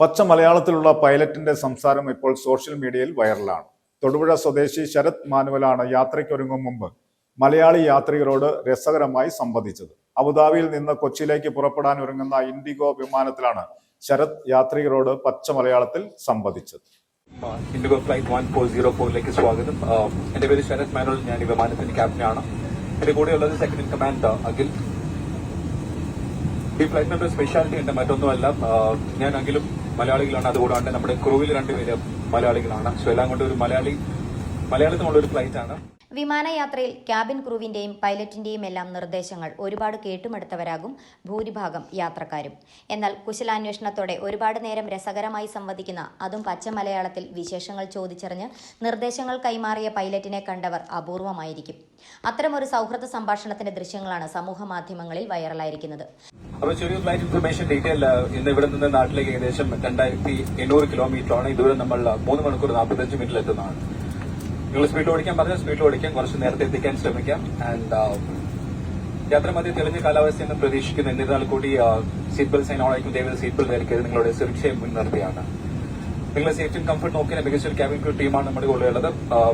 പച്ച മലയാളത്തിലുള്ള പൈലറ്റിന്റെ സംസാരം ഇപ്പോൾ സോഷ്യൽ മീഡിയയിൽ വൈറലാണ്. തൊടുപുഴ സ്വദേശി ശരത് മാനുവലാണ് യാത്രയ്ക്കൊരുങ്ങും മുമ്പ് മലയാളി യാത്രികരോട് രസകരമായി സംവദിച്ചത്. അബുദാബിയിൽ നിന്ന് കൊച്ചിയിലേക്ക് പുറപ്പെടാൻ ഒരുങ്ങുന്ന ഇൻഡിഗോ വിമാനത്തിലാണ് ശരത് യാത്രികരോട് പച്ച മലയാളത്തിൽ സംവദിച്ചത്. IndiGo flight one four zero ഫോറിലേക്ക് സ്വാഗതം. എന്റെ പേര് ശരത് മാനുവൽ. ഞാൻ ഈ വിമാനത്തിന്റെ ക്യാപ്റ്റനാണ്. എന്റെ കൂടെയുള്ളത് സെക്കൻഡ് ഇൻ കമാൻഡ് അഖിൽ. ഈ നമ്പർ സ്പെഷ്യാലിറ്റി ഉണ്ട് മറ്റൊന്നുമല്ല. ഞാൻ അഖിലും മലയാളികളാണ്. അതുകൂടാണ്ട് നമ്മുടെ ക്രൂവിൽ രണ്ടുപേര് മലയാളികളാണ്. സോ എല്ലാം കൊണ്ട് ഒരു മലയാളി മലയാളത്തിനുള്ള ഒരു ഫ്ലൈറ്റ് ആണ്. വിമാനയാത്രയിൽ ക്യാബിൻ ക്രൂവിന്റെയും പൈലറ്റിന്റെയും എല്ലാം നിർദ്ദേശങ്ങൾ ഒരുപാട് കേട്ടുമെടുത്തവരാകും ഭൂരിഭാഗം യാത്രക്കാരും. എന്നാൽ കുശലാന്വേഷണത്തോടെ ഒരുപാട് നേരം രസകരമായി സംവദിക്കുന്ന അതും പച്ച മലയാളത്തിൽ വിശേഷങ്ങൾ ചോദിച്ചറിഞ്ഞ് നിർദ്ദേശങ്ങൾ കൈമാറിയ പൈലറ്റിനെ കണ്ടവർ അപൂർവമായിരിക്കും. അത്തരമൊരു സൗഹൃദ സംഭാഷണത്തിന്റെ ദൃശ്യങ്ങളാണ് സമൂഹ മാധ്യമങ്ങളിൽ വൈറലായിരിക്കുന്നത്. അപ്പോൾ ചെറിയ ഫ്ലൈറ്റ് ഇൻഫർമേഷൻ ഡീറ്റെയിൽ ഇന്ന് ഇവിടെ നിന്ന് നാട്ടിലേക്ക് ഏകദേശം രണ്ടായിരത്തി എണ്ണൂറ് കിലോമീറ്റർ ആണ്. ഇതുവരെ നമ്മൾ മൂന്ന് മണിക്കൂർ നാൽപ്പത്തഞ്ച് മിനിറ്റിൽ എത്തുന്നതാണ്. നിങ്ങൾ സ്പീഡ് ഓടിക്കാൻ പറഞ്ഞാൽ സ്പീഡ് ഓടിക്കാൻ കുറച്ച് നേരത്തെ എത്തിക്കാൻ ശ്രമിക്കാം. ആൻഡ് യാത്ര മധ്യ തെളിഞ്ഞ കാലാവസ്ഥ എന്ന് പ്രതീക്ഷിക്കുന്നു എന്നിരുന്നാൽ കൂടി സീറ്റ് ബെൽറ്റ് സൈൻ ഓണായിരിക്കും ദയവ് സീറ്റ് ബെൽറ്റ് ധരിക്കരുത്. നിങ്ങളുടെ സുരക്ഷയെ മുൻനിർത്തിയാണ്. നിങ്ങളുടെ സേഫ്റ്റിയും കംഫർട്ട് നോക്കിയ മികച്ച ഒരു ക്യാബിൻ ക്രൂ ടീമാണ് നമ്മുടെ കൂടെയുള്ളത്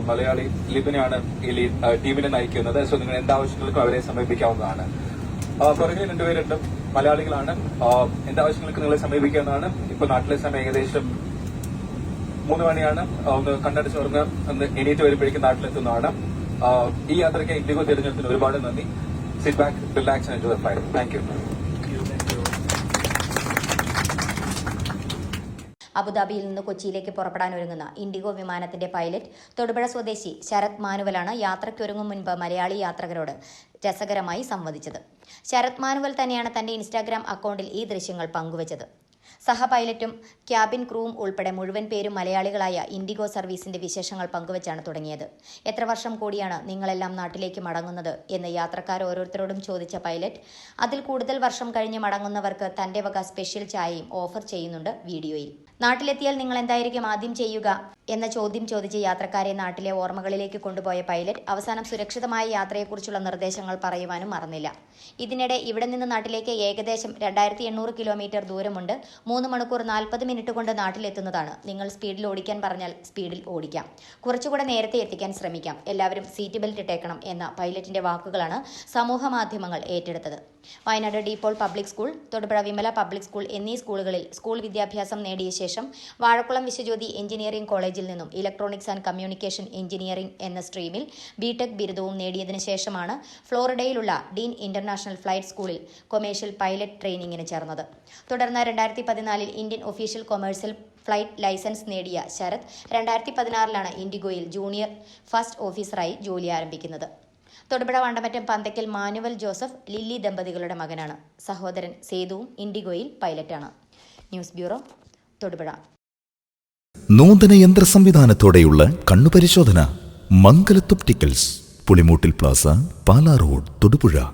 മലയാളി ലിബിനെയാണ് ഈ ടീമിനെ നയിക്കുന്നത്. സോ നിങ്ങൾ എന്താവശ്യങ്ങൾക്കും അവരെ സമീപിക്കാവുന്നതാണ്. പുറകിൽ രണ്ടുപേരുണ്ട് മലയാളികളാണ്. എന്താവശ്യങ്ങൾക്ക് നിങ്ങളെ സമീപിക്കാവുന്നതാണ്. ഇപ്പൊ നാട്ടിലെ സമയം ഏകദേശം മൂന്ന് മണിയാണ് ഒന്ന് കണ്ണടച്ച് തുറന്ന് ഒന്ന് എണീറ്റ് വരുമ്പോഴേക്കും നാട്ടിലെത്തുന്നതാണ്. ഈ യാത്രയ്ക്ക് ഇൻഡിഗോ തിരഞ്ഞെടുപ്പിന് ഒരുപാട് നന്ദി. Sit back relax and enjoy flight thank you അബുദാബിയിൽ നിന്ന് കൊച്ചിയിലേക്ക് പുറപ്പെടാൻ ഒരുങ്ങുന്ന ഇൻഡിഗോ വിമാനത്തിന്റെ പൈലറ്റ് തൊടുപുഴ സ്വദേശി ശരത് മാനുവലാണ് യാത്രയ്ക്കൊരുങ്ങും മുൻപ് മലയാളി യാത്രികരോട് രസകരമായി സംവദിച്ചത്. ശരത് മാനുവൽ തന്നെയാണ് തന്റെ ഇൻസ്റ്റാഗ്രാം അക്കൗണ്ടിൽ ഈ ദൃശ്യങ്ങൾ പങ്കുവച്ചത്. സഹ പൈലറ്റും ക്യാബിൻ ക്രൂവും ഉൾപ്പെടെ മുഴുവൻ പേരും മലയാളികളായ ഇൻഡിഗോ സർവീസിന്റെ വിശേഷങ്ങൾ പങ്കുവച്ചാണ് തുടങ്ങിയത്. എത്ര വർഷം കൂടിയാണ് നിങ്ങളെല്ലാം നാട്ടിലേക്ക് മടങ്ങുന്നത് എന്ന് യാത്രക്കാർ ഓരോരുത്തരോടും ചോദിച്ച പൈലറ്റ് അതിൽ കൂടുതൽ വർഷം കഴിഞ്ഞ് മടങ്ങുന്നവർക്ക് തന്റെ വക സ്പെഷ്യൽ ചായയും ഓഫർ ചെയ്യുന്നുണ്ട് വീഡിയോയിൽ. നാട്ടിലെത്തിയാൽ നിങ്ങൾ എന്തായിരിക്കും ആദ്യം ചെയ്യുക? എന്ന ചോദ്യം ചോദിച്ച് യാത്രക്കാരെ നാട്ടിലെ ഓർമ്മകളിലേക്ക് കൊണ്ടുപോയ പൈലറ്റ് അവസാനം സുരക്ഷിതമായ യാത്രയെക്കുറിച്ചുള്ള നിർദ്ദേശങ്ങൾ പറയുവാനും മറന്നില്ല. ഇതിനിടെ ഇവിടെ നിന്ന് നാട്ടിലേക്ക് ഏകദേശം രണ്ടായിരത്തി എണ്ണൂറ് കിലോമീറ്റർ ദൂരമുണ്ട്. മൂന്ന് മണിക്കൂർ നാൽപ്പത് മിനിറ്റ് കൊണ്ട് നാട്ടിലെത്തുന്നതാണ്. നിങ്ങൾ സ്പീഡിൽ ഓടിക്കാൻ പറഞ്ഞാൽ സ്പീഡിൽ ഓടിക്കാം. കുറച്ചുകൂടെ നേരത്തെ എത്തിക്കാൻ ശ്രമിക്കാം. എല്ലാവരും സീറ്റ് ബെൽറ്റ് ഇട്ടേക്കണം എന്ന പൈലറ്റിന്റെ വാക്കുകളാണ് സമൂഹ മാധ്യമങ്ങൾ ഏറ്റെടുത്തത്. Wayanad De Paul public school Thodupuzha Vimala public school എന്നീ സ്കൂളുകളിൽ സ്കൂൾ വിദ്യാഭ്യാസം നേടിയ ശേഷം വാഴക്കുളം വിശ്വജ്യോതി എഞ്ചിനീയറിംഗ് കോളേജിൽ നിന്നും ഇലക്ട്രോണിക്സ് ആൻഡ് കമ്മ്യൂണിക്കേഷൻ എഞ്ചിനീയറിംഗ് എന്ന സ്ട്രീമിൽ ബിടെക് ബിരുദവും നേടിയതിനു ശേഷമാണ് ഫ്ലോറിഡയിലുള്ള ഡീൻ ഇന്റർനാഷണൽ ഫ്ലൈറ്റ് സ്കൂളിൽ കൊമേഴ്ഷ്യൽ പൈലറ്റ് ട്രെയിനിങ്ങിന് ചേർന്നത്. തുടർന്ന് രണ്ടായിരത്തി പതിനാലിൽ Indian official commercial flight licence നേടിയ ശരത് രണ്ടായിരത്തി പതിനാറിലാണ് ഇൻഡിഗോയിൽ ജൂനിയർ ഫസ്റ്റ് ഓഫീസറായി ജോലി ആരംഭിക്കുന്നത്. Thodupuzha Vandamattam Panthakkal manual Joseph lily ദമ്പതികളുടെ മകനാണ്. സഹോദരൻ സേതുവും ഇൻഡിഗോയിൽ പൈലറ്റാണ്. News bureau Thodupuzha. നൂതന യന്ത്ര സംവിധാനത്തോടെയുള്ള കണ്ണുപരിശോധന മംഗലത്തുപ്റ്റിക്കൽസ് പുളിമൂട്ടിൽ പ്ലാസ പാലാ റോഡ് തൊടുപുഴ.